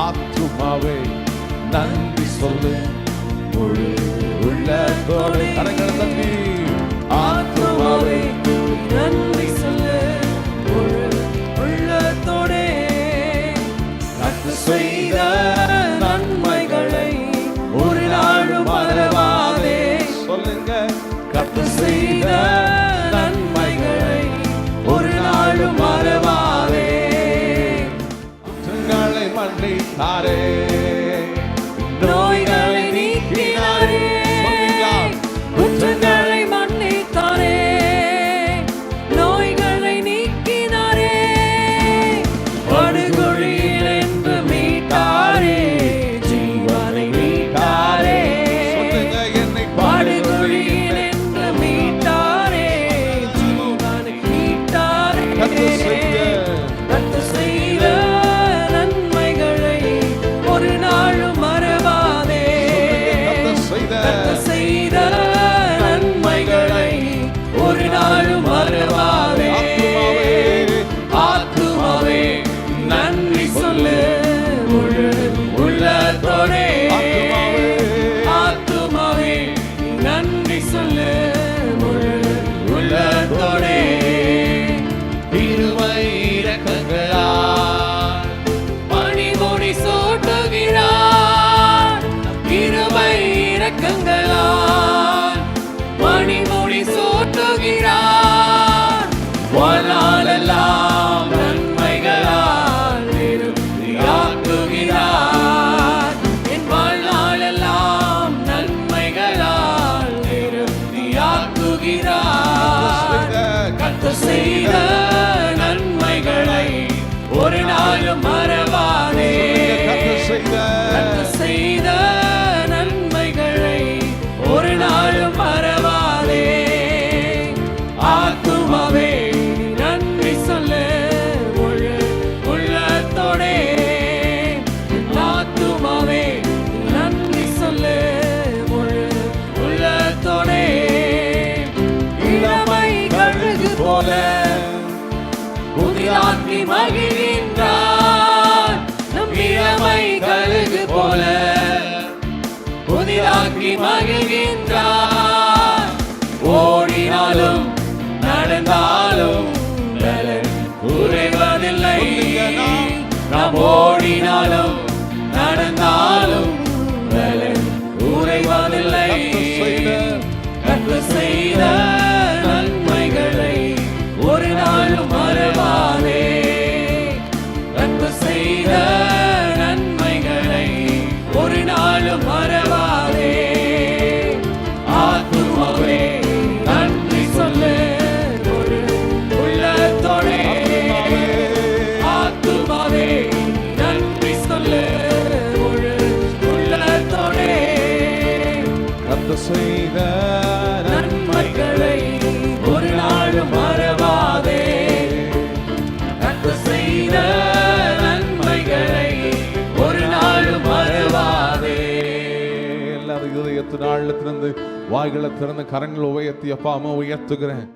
ஆத்துமாவே நன்றி சொல்லு. முழு உள்ளத்தோடு கரங்கள் தம்பி ஆத்துமாவே நன்றி சொல்லு. முழு உள்ளத்தோடே கத்து செய்ய தீர்த்தாரே நோய்களை நீக்கினாரே. புதிதாகின்றார் நம் இளமை கழுகு போல புதிதாக்கி மகிழ்கின்றார். ஓடினாலும் நடந்தாலும் குறைவதில்லை. நாம் ஓடினாலும் அவர் செய்த நன்மைகளை ஒரு நாள் மறவாதே. நன்மை செய்த நன்மைகளை ஒரு நாள் மறவாதே. எல்லாரும் இதயத்தின் ஆழத்திலிருந்து வாய்களை திறந்து கரங்களை உயர்த்தி அப்பா அம்மா உயர்த்துகிறேன்.